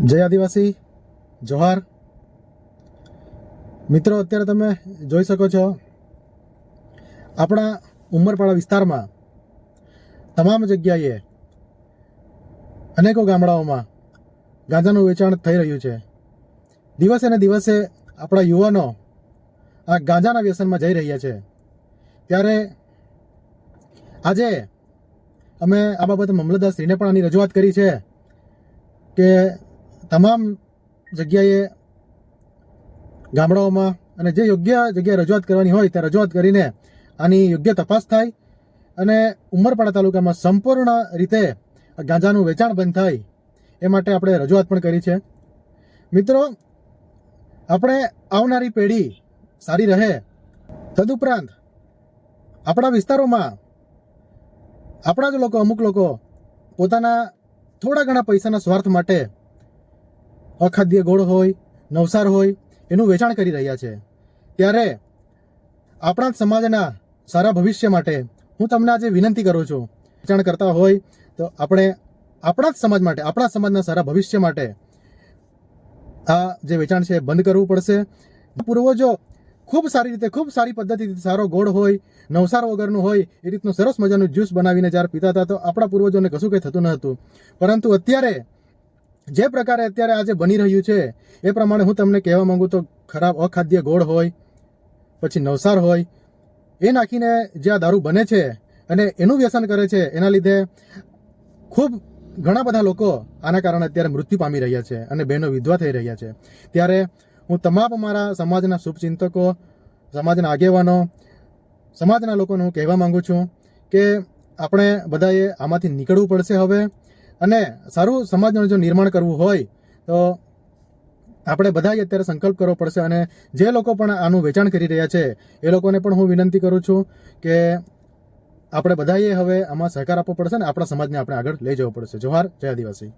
જય આદિવાસી, જોહાર. મિત્રો, અત્યારે તમે જોઈ શકો છો, આપણા ઉમરપાડા વિસ્તારમાં તમામ જગ્યાએ અનેકો ગામડાઓમાં ગાંજાનું વેચાણ થઈ રહ્યું છે. દિવસે ને દિવસે આપણા યુવાનો આ ગાંજાના વ્યસનમાં જઈ રહ્યા છે. ત્યારે આજે અમે આ બાબતે મામલતદારશ્રીને પણ આની રજૂઆત કરી છે કે તમામ જગ્યાએ, ગામડાઓમાં અને જે યોગ્ય જગ્યાએ રજૂઆત કરવાની હોય ત્યાં રજૂઆત કરીને આની યોગ્ય તપાસ થાય અને ઉમરપાડા તાલુકામાં સંપૂર્ણ રીતે ગાંજાનું વેચાણ બંધ થાય એ માટે આપણે રજૂઆત પણ કરી છે. મિત્રો, આપણે આવનારી પેઢી સારી રહે તદુપરાંત આપણા વિસ્તારોમાં આપણા જ લોકો અમુક લોકો પોતાના થોડા ઘણા પૈસાના સ્વાર્થ માટે અખાદ્ય ગોળ હોય, નવસાર હોય, એનું વેચાણ કરી રહ્યા છે. ત્યારે આપણા સમાજના સારા ભવિષ્ય માટે હું તમને આજે વિનંતી કરું છું. વેચાણ કરતા હોય તો આપણે આપણા જ સમાજ માટે, આપણા સમાજના સારા ભવિષ્ય માટે આ જે વેચાણ છે બંધ કરવું પડશે. પૂર્વજો ખૂબ સારી રીતે, ખૂબ સારી પદ્ધતિથી સારો ગોળ હોય, નવસાર વગરનું હોય, એ રીતનું સરસ મજાનું જ્યુસ બનાવીને જ્યારે પીતા હતા તો આપણા પૂર્વજોને કશું કંઈ થતું ન હતું. પરંતુ અત્યારે જે પ્રકારે અત્યારે આજે બની રહ્યું છે, એ પ્રમાણે હું તમને કહેવા માંગુ તો ખરાબ અખાદ્ય ગોળ હોય, પછી નવસાર હોય, એ નાખીને જે આ દારૂ બને છે અને એનું વ્યસન કરે છે, એના લીધે ખૂબ ઘણા બધા લોકો આના કારણે અત્યારે મૃત્યુ પામી રહ્યા છે અને બહેનો વિધવા થઈ રહ્યા છે. ત્યારે હું તમામ અમારા સમાજના શુભચિંતકો, સમાજના આગેવાનો, સમાજના લોકોને હું કહેવા માંગુ છું કે આપણે બધાએ આમાંથી નીકળવું પડશે હવે. અને સારું સમાજનું જો નિર્માણ કરવું હોય, તો આપણે બધાએ અત્યારે સંકલ્પ કરવો પડશે અને જે લોકો પણ આનું વેચાણ કરી રહ્યા છે, એ લોકોને પણ હું વિનંતી કરું છું કે આપણે બધાએ હવે આમાં સહકાર આપવો પડશે ને આપણા સમાજને આપણે આગળ લઈ જવો પડશે. જોહાર, જય આદિવાસી.